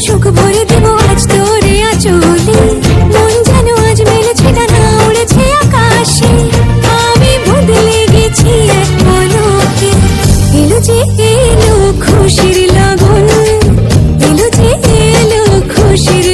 সুখ ভরে দিব আজ তোরে আচলে মন যেন আজ মেলেছে ডানা উড়েছে আকাশে। আমি বদলে গেছি এক পলকে এলো যে এলো খুশির লাগন। এলো যে এলো খুশির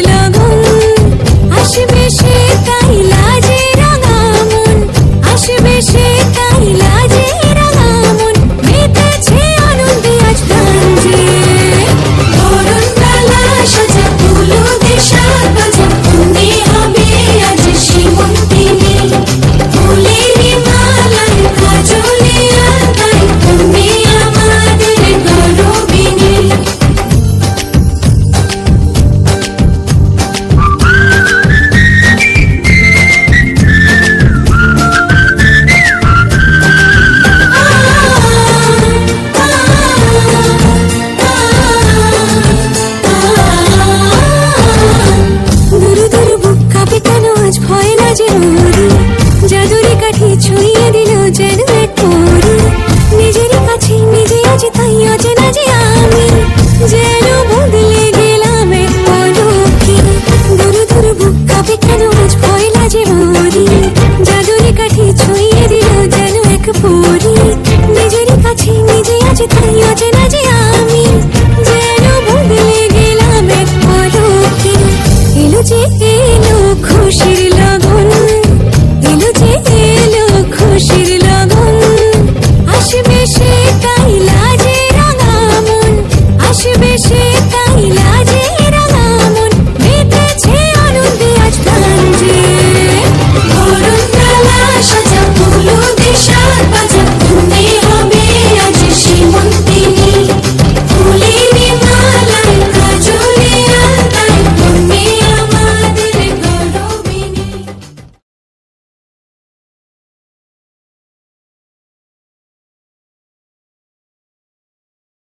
খুশির লাগা